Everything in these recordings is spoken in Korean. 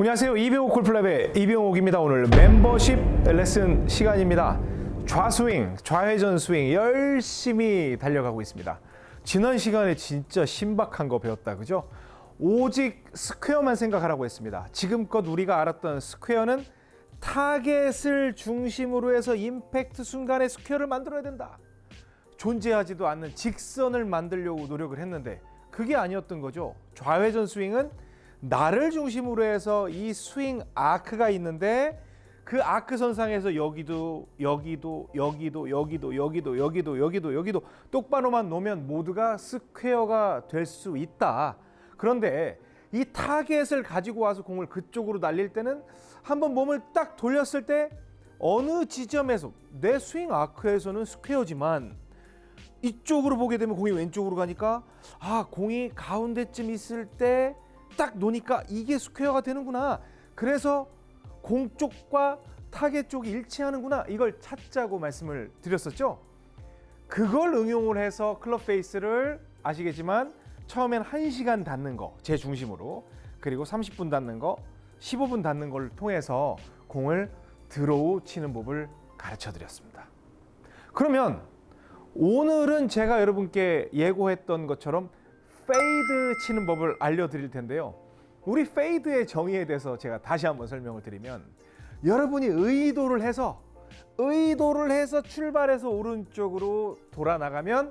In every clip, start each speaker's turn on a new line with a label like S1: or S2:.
S1: 안녕하세요. 이병옥 골프랩의 이병옥입니다. 오늘 멤버십 레슨 시간입니다. 좌스윙, 좌회전 스윙 열심히 달려가고 있습니다. 지난 시간에 진짜 신박한 거 배웠다. 그죠? 오직 스퀘어만 생각하라고 했습니다. 지금껏 우리가 알았던 스퀘어는 타겟을 중심으로 해서 임팩트 순간에 스퀘어를 만들어야 된다. 존재하지도 않는 직선을 만들려고 노력을 했는데 그게 아니었던 거죠. 좌회전 스윙은 나를 중심으로 해서 이 스윙 아크가 있는데 그 아크 선상에서 여기도 여기도 여기도 여기도 여기도 여기도 여기도 여기도 똑바로만 놓으면 모두가 스퀘어가 될 수 있다. 그런데 이 타겟을 가지고 와서 공을 그쪽으로 날릴 때는 한번 몸을 딱 돌렸을 때 어느 지점에서 내 스윙 아크에서는 스퀘어지만 이쪽으로 보게 되면 공이 왼쪽으로 가니까 아 공이 가운데쯤 있을 때 딱 놓으니까 이게 스퀘어가 되는구나. 그래서 공 쪽과 타겟 쪽이 일치하는구나. 이걸 찾자고 말씀을 드렸었죠. 그걸 응용을 해서 클럽 페이스를 아시겠지만 처음엔 1시간 닿는 거 제 중심으로 그리고 30분 닿는 거 15분 닿는 걸 통해서 공을 드로우 치는 법을 가르쳐 드렸습니다. 그러면 오늘은 제가 여러분께 예고했던 것처럼 페이드 치는 법을 알려드릴 텐데요. 우리 페이드의 정의에 대해서 제가 다시 한번 설명을 드리면 여러분이 의도를 해서 의도를 해서 출발해서 오른쪽으로 돌아 나가면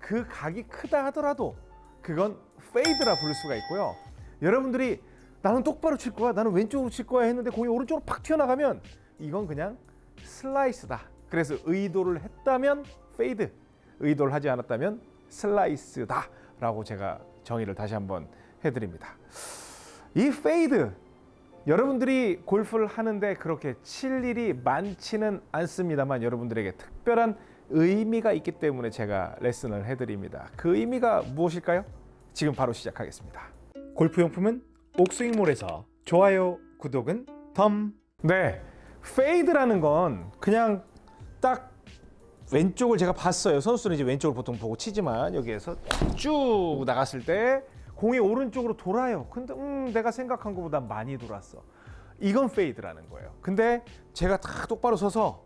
S1: 그 각이 크다 하더라도 그건 페이드라 부를 수가 있고요. 여러분들이 나는 똑바로 칠 거야, 나는 왼쪽으로 칠 거야 했는데 공이 오른쪽으로 팍 튀어나가면 이건 그냥 슬라이스다. 그래서 의도를 했다면 페이드, 의도를 하지 않았다면 슬라이스다 라고 제가 정의를 다시 한번 해드립니다. 이 페이드 여러분들이 골프를 하는데 그렇게 칠 일이 많지는 않습니다만 여러분들에게 특별한 의미가 있기 때문에 제가 레슨을 해드립니다. 그 의미가 무엇일까요? 지금 바로 시작하겠습니다. 골프용품은 옥스윙몰에서 좋아요, 구독은 덤. 네, 페이드라는 건 그냥 딱 왼쪽을 제가 봤어요. 선수들은 이제 왼쪽을 보통 보고 치지만 여기에서 쭉 나갔을 때 공이 오른쪽으로 돌아요. 근데 음, 내가 생각한 것보다 많이 돌았어. 이건 페이드라는 거예요. 근데 제가 딱 똑바로 서서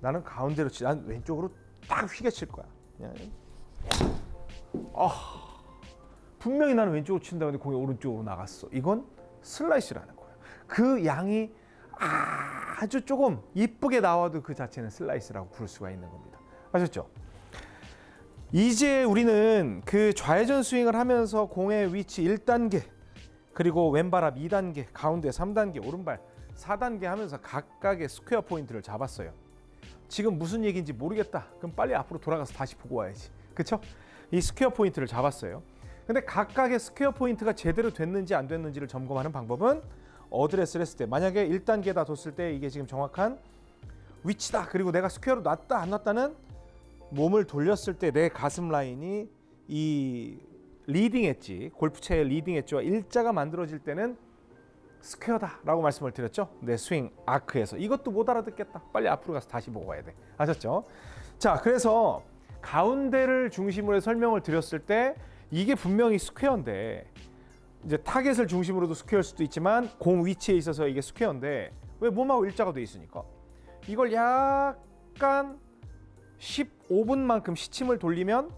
S1: 나는 가운데로 치, 난 왼쪽으로 딱 휘게 칠 거야. 아, 분명히 나는 왼쪽으로 친다 근데 공이 오른쪽으로 나갔어. 이건 슬라이스라는 거예요. 그 양이 아주 조금 이쁘게 나와도 그 자체는 슬라이스라고 부를 수가 있는 겁니다. 아셨죠? 이제 우리는 그 좌회전 스윙을 하면서 공의 위치 1단계 그리고 왼발 앞 2단계, 가운데 3단계, 오른발 4단계 하면서 각각의 스퀘어 포인트를 잡았어요. 지금 무슨 얘기인지 모르겠다. 그럼 빨리 앞으로 돌아가서 다시 보고 와야지. 그렇죠? 이 스퀘어 포인트를 잡았어요. 근데 각각의 스퀘어 포인트가 제대로 됐는지 안 됐는지를 점검하는 방법은 어드레스를 했을 때 만약에 1단계다 뒀을 때 이게 지금 정확한 위치다. 그리고 내가 스퀘어로 놨다 안 놨다는 몸을 돌렸을 때 내 가슴 라인이 이 리딩 엣지, 골프채의 리딩 엣지와 일자가 만들어질 때는 스퀘어다라고 말씀을 드렸죠. 내 스윙 아크에서 이것도 못 알아듣겠다. 빨리 앞으로 가서 다시 보고 와야 돼. 아셨죠? 자, 그래서 가운데를 중심으로 설명을 드렸을 때 이게 분명히 스퀘어인데 이제 타겟을 중심으로도 스퀘어일 수도 있지만 공 위치에 있어서 이게 스퀘어인데 왜 몸하고 일자가 돼 있으니까 이걸 약간 15분만큼 시침을 돌리면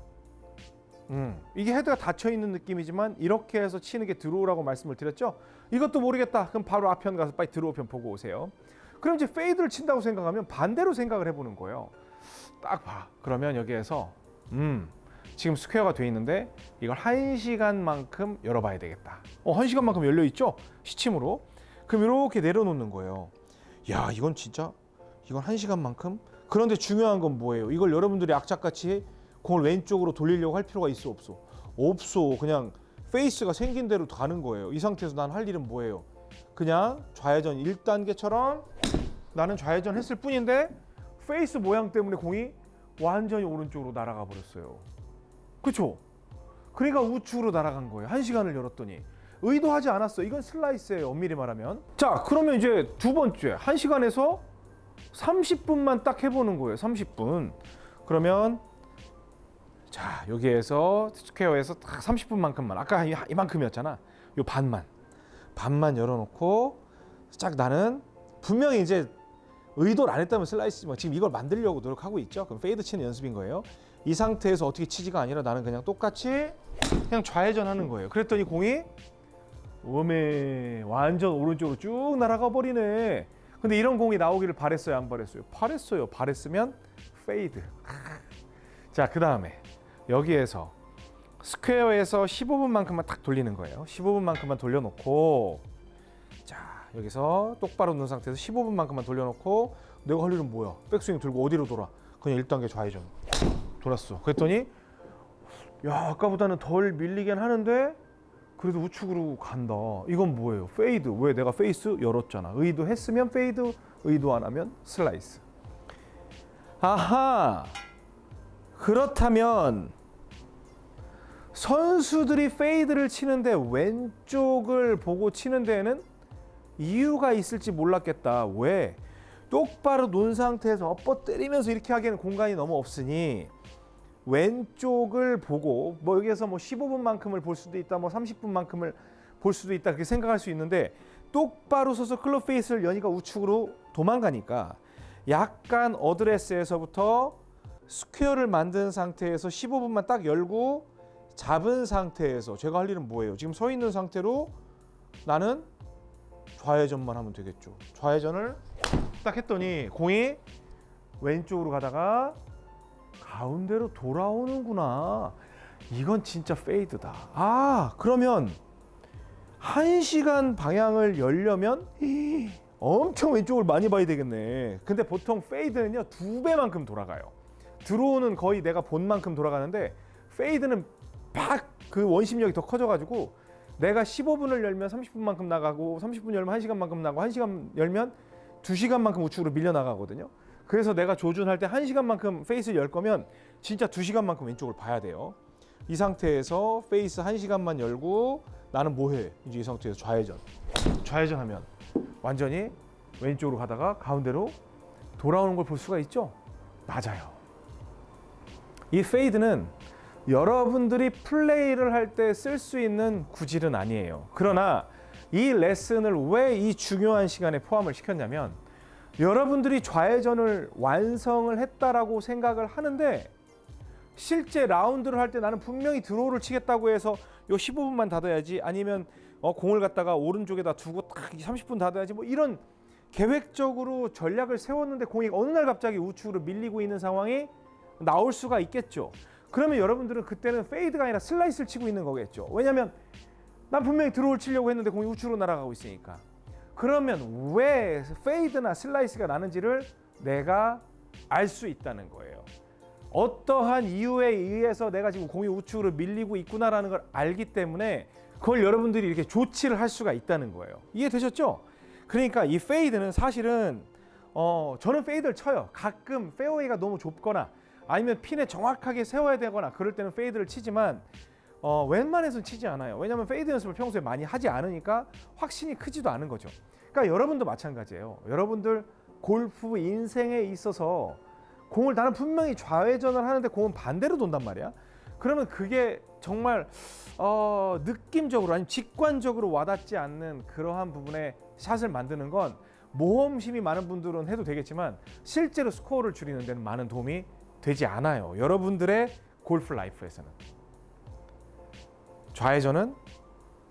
S1: 음, 이게 헤드가 닫혀 있는 느낌이지만 이렇게 해서 치는 게 들어오라고 말씀을 드렸죠. 이것도 모르겠다. 그럼 바로 앞편 가서 빨리 들어오 편 보고 오세요. 그럼 이제 페이드를 친다고 생각하면 반대로 생각을 해보는 거예요. 딱 봐. 그러면 여기에서 음, 지금 스퀘어가 돼 있는데 이걸 한 시간만큼 열어봐야 되겠다. 어, 한 시간만큼 열려 있죠? 시침으로. 그럼 이렇게 내려놓는 거예요. 야, 이건 진짜 이건 한 시간만큼. 그런데 중요한 건 뭐예요? 이걸 여러분들이 악착같이 공을 왼쪽으로 돌리려고 할 필요가 있어 없어? 없어. 그냥 페이스가 생긴 대로 가는 거예요. 이 상태에서 난 할 일은 뭐예요? 그냥 좌회전 1단계처럼 나는 좌회전 했을 뿐인데 페이스 모양 때문에 공이 완전히 오른쪽으로 날아가 버렸어요. 그렇죠? 그러니까 우측으로 날아간 거예요. 한 시간을 열었더니 의도하지 않았어. 이건 슬라이스예요. 엄밀히 말하면. 자, 그러면 이제 두 번째 한 시간에서 30분만 딱 해보는 거예요. 30분. 그러면 자 여기에서 스퀘어에서 딱 30분만큼만 아까 이- 이만큼이었잖아. 요 반만 반만 열어놓고 짝 나는 분명히 이제 의도를 안 했다면 슬라이스지만 지금 이걸 만들려고 노력하고 있죠. 그럼 페이드 치는 연습인 거예요. 이 상태에서 어떻게 치지가 아니라 나는 그냥 똑같이 그냥 좌회전하는 거예요. 그랬더니 공이 오메 완전 오른쪽으로 쭉 날아가 버리네. 근데 이런 공이 나오기를 바랬어요, 안 바랬어요? 바랬어요. 바랬으면 페이드. 자, 그 다음에 여기에서 스퀘어에서 15분만큼만 딱 돌리는 거예요. 15분만큼만 돌려놓고 자 여기서 똑바로 놓은 상태에서 15분만큼만 돌려놓고 내가 할 일은 뭐야? 백스윙 들고 어디로 돌아? 그냥 1단계 좌회전 돌았어. 그랬더니 야 아까보다는 덜 밀리긴 하는데 그래도 우측으로 간다. 이건 뭐예요? 페이드. 왜 내가 페이스 열었잖아. 의도했으면 페이드, 의도 안 하면 슬라이스. 아하. 그렇다면 선수들이 페이드를 치는데 왼쪽을 보고 치는 데에는 이유가 있을지 몰랐겠다. 왜? 똑바로 놓은 상태에서 엎어 때리면서 이렇게 하기에는 공간이 너무 없으니 왼쪽을 보고 뭐 여기에서 뭐 15분만큼을 볼 수도 있다, 뭐 30분만큼을 볼 수도 있다 그렇게 생각할 수 있는데 똑바로 서서 클럽 페이스를 연이가 우측으로 도망가니까 약간 어드레스에서부터 스퀘어를 만든 상태에서 15분만 딱 열고 잡은 상태에서 제가 할 일은 뭐예요? 지금 서 있는 상태로 나는 좌회전만 하면 되겠죠. 좌회전을 딱 했더니 공이 왼쪽으로 가다가 가운데로 돌아오는구나. 이건 진짜 페이드다. 아, 그러면 한 시간 방향을 열려면 엄청 왼쪽을 많이 봐야 되겠네. 근데 보통 페이드는요 두 배만큼 돌아가요. 드로우는 거의 내가 본 만큼 돌아가는데 페이드는 팍 그 원심력이 더 커져가지고 내가 15분을 열면 30분만큼 나가고 30분 열면 1시간만큼 나가고 1시간 열면 2시간만큼 우측으로 밀려 나가거든요. 그래서 내가 조준할 때 1시간만큼 페이스를 열 거면 진짜 2시간만큼 왼쪽을 봐야 돼요. 이 상태에서 페이스 1시간만 열고 나는 뭐 해? 이제 이 상태에서 좌회전. 좌회전 하면 완전히 왼쪽으로 가다가 가운데로 돌아오는 걸 볼 수가 있죠? 맞아요. 이 페이드는 여러분들이 플레이를 할 때 쓸 수 있는 구질은 아니에요. 그러나 이 레슨을 왜 이 중요한 시간에 포함을 시켰냐면 여러분들이 좌회전을 완성을 했다라고 생각을 하는데 실제 라운드를 할 때 나는 분명히 드로우를 치겠다고 해서 요 15분만 닫아야지 아니면 어, 공을 갖다가 오른쪽에다 두고 딱 30분 닫아야지 뭐 이런 계획적으로 전략을 세웠는데 공이 어느 날 갑자기 우측으로 밀리고 있는 상황이 나올 수가 있겠죠. 그러면 여러분들은 그때는 페이드가 아니라 슬라이스를 치고 있는 거겠죠. 왜냐하면 난 분명히 드로우를 치려고 했는데 공이 우측으로 날아가고 있으니까. 그러면 왜 페이드나 슬라이스가 나는지를 내가 알 수 있다는 거예요. 어떠한 이유에 의해서 내가 지금 공이 우측으로 밀리고 있구나라는 걸 알기 때문에 그걸 여러분들이 이렇게 조치를 할 수가 있다는 거예요. 이해되셨죠? 그러니까 이 페이드는 사실은 어 저는 페이드를 쳐요. 가끔 페어웨이가 너무 좁거나 아니면 핀에 정확하게 세워야 되거나 그럴 때는 페이드를 치지만 어, 웬만해서는 치지 않아요. 왜냐하면 페이드 연습을 평소에 많이 하지 않으니까 확신이 크지도 않은 거죠. 그러니까 여러분도 마찬가지예요. 여러분들 골프 인생에 있어서 공을 나는 분명히 좌회전을 하는데 공은 반대로 돈단 말이야. 그러면 그게 정말 어, 느낌적으로 아니면 직관적으로 와닿지 않는 그러한 부분에 샷을 만드는 건 모험심이 많은 분들은 해도 되겠지만 실제로 스코어를 줄이는 데는 많은 도움이 되지 않아요. 여러분들의 골프 라이프에서는 좌회전은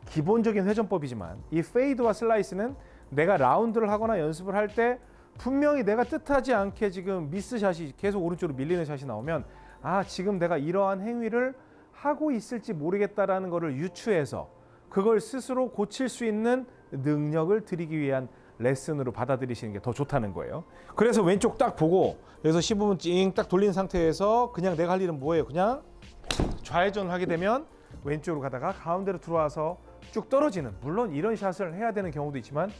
S1: 기본적인 회전법이지만 이 페이드와 슬라이스는 내가 라운드를 하거나 연습을 할 때 분명히 내가 뜻하지 않게 지금 미스샷이 계속 오른쪽으로 밀리는 샷이 나오면 아 지금 내가 이러한 행위를 하고 있을지 모르겠다라는 것을 유추해서 그걸 스스로 고칠 수 있는 능력을 드리기 위한 레슨으로 받아들이시는 게 더 좋다는 거예요. 그래서 왼쪽 딱 보고 여기서 15분 찡딱 돌린 상태에서 그냥 내가 할 일은 뭐예요? 그냥 좌회전을 하게 되면 왼쪽으로 가다가 가운데로 들어와서 쭉 떨어지는 물론 이런 샷을 해야 되는 경우도 있지만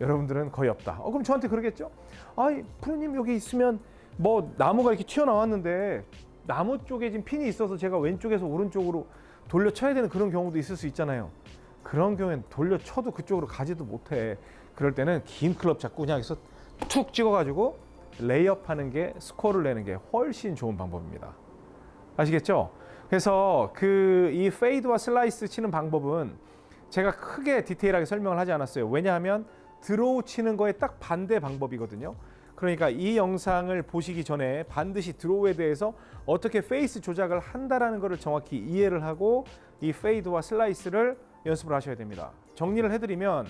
S1: 여러분들은 거의 없다. 어, 그럼 저한테 그러겠죠? 아이 프로님 여기 있으면 뭐 나무가 이렇게 튀어나왔는데 나무 쪽에 지금 핀이 있어서 제가 왼쪽에서 오른쪽으로 돌려 쳐야 되는 그런 경우도 있을 수 있잖아요. 그런 경우엔 돌려 쳐도 그쪽으로 가지도 못해. 그럴 때는 긴 클럽 잡고 그냥 여기서 툭 찍어가지고 레이업 하는 게 스코어를 내는 게 훨씬 좋은 방법입니다. 아시겠죠? 그래서 그 이 페이드와 슬라이스 치는 방법은 제가 크게 디테일하게 설명을 하지 않았어요. 왜냐하면 드로우 치는 거에 딱 반대 방법이거든요. 그러니까 이 영상을 보시기 전에 반드시 드로우에 대해서 어떻게 페이스 조작을 한다라는 것을 정확히 이해를 하고 이 페이드와 슬라이스를 연습을 하셔야 됩니다. 정리를 해드리면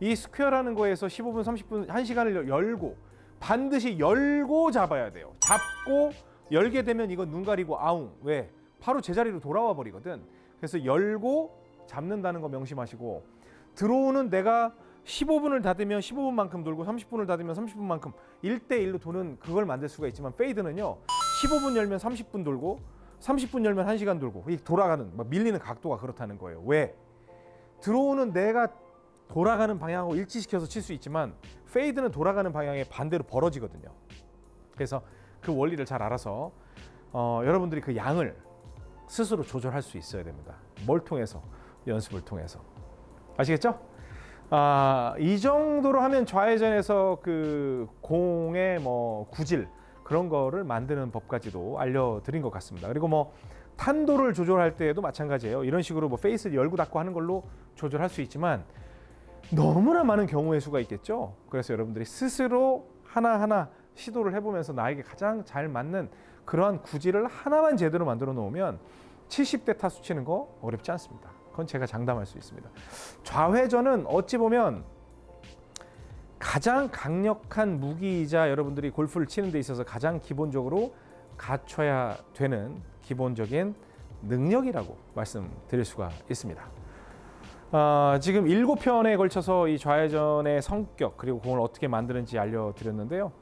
S1: 이 스퀘어라는 거에서 15분, 30분, 1시간을 열고 반드시 열고 잡아야 돼요. 잡고 열게 되면 이건 눈 가리고 아웅. 왜? 바로 제자리로 돌아와 버리거든. 그래서 열고 잡는다는 거 명심하시고 드로우는 내가 15분을 닫으면 15분만큼 돌고 30분을 닫으면 30분만큼 1대1로 도는 그걸 만들 수가 있지만 페이드는요. 15분 열면 30분 돌고 30분 열면 1시간 돌고 이 돌아가는 막 밀리는 각도가 그렇다는 거예요. 왜? 드로우는 내가 돌아가는 방향하고 일치시켜서 칠 수 있지만 페이드는 돌아가는 방향에 반대로 벌어지거든요. 그래서 그 원리를 잘 알아서 어, 여러분들이 그 양을 스스로 조절할 수 있어야 됩니다. 뭘 통해서 연습을 통해서 아시겠죠? 아, 이 정도로 하면 좌회전에서 그 공의 뭐 구질 그런 거를 만드는 법까지도 알려드린 것 같습니다. 그리고 뭐 탄도를 조절할 때에도 마찬가지예요. 이런 식으로 뭐 페이스를 열고 닫고 하는 걸로 조절할 수 있지만 너무나 많은 경우의 수가 있겠죠. 그래서 여러분들이 스스로 하나하나 시도를 해보면서 나에게 가장 잘 맞는 그러한 구질을 하나만 제대로 만들어 놓으면 70대 타수 치는 거 어렵지 않습니다. 그건 제가 장담할 수 있습니다. 좌회전은 어찌 보면 가장 강력한 무기이자 여러분들이 골프를 치는 데 있어서 가장 기본적으로 갖춰야 되는 기본적인 능력이라고 말씀드릴 수가 있습니다. 아, 지금 일곱 편에 걸쳐서 이 좌회전의 성격 그리고 공을 어떻게 만드는지 알려드렸는데요.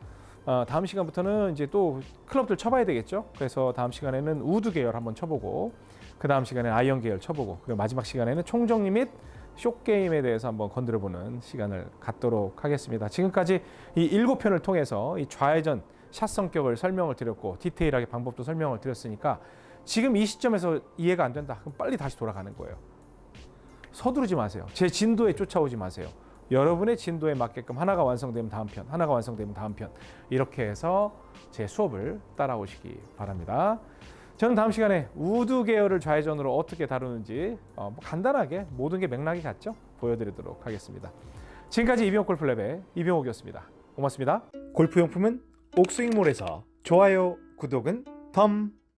S1: 아, 다음 시간부터는 이제 또 클럽들 쳐봐야 되겠죠. 그래서 다음 시간에는 우드 계열 한번 쳐보고 그 다음 시간에 아이언 계열 쳐보고 그리고 마지막 시간에는 총정리 및 쇼게임에 대해서 한번 건드려보는 시간을 갖도록 하겠습니다. 지금까지 이 일곱 편을 통해서 이 좌회전 샷 성격을 설명을 드렸고 디테일하게 방법도 설명을 드렸으니까 지금 이 시점에서 이해가 안 된다. 그럼 빨리 다시 돌아가는 거예요. 서두르지 마세요. 제 진도에 쫓아오지 마세요. 여러분의 진도에 맞게끔 하나가 완성되면 다음 편, 하나가 완성되면 다음 편 이렇게 해서 제 수업을 따라오시기 바랍니다. 저는 다음 시간에 우드 계열을 좌회전으로 어떻게 다루는지 어, 뭐 간단하게 모든 게 맥락이 같죠? 보여드리도록 하겠습니다. 지금까지 이병옥 골프랩의 이병옥이었습니다. 고맙습니다. 골프용품은 옥스윙몰에서 좋아요, 구독은 덤.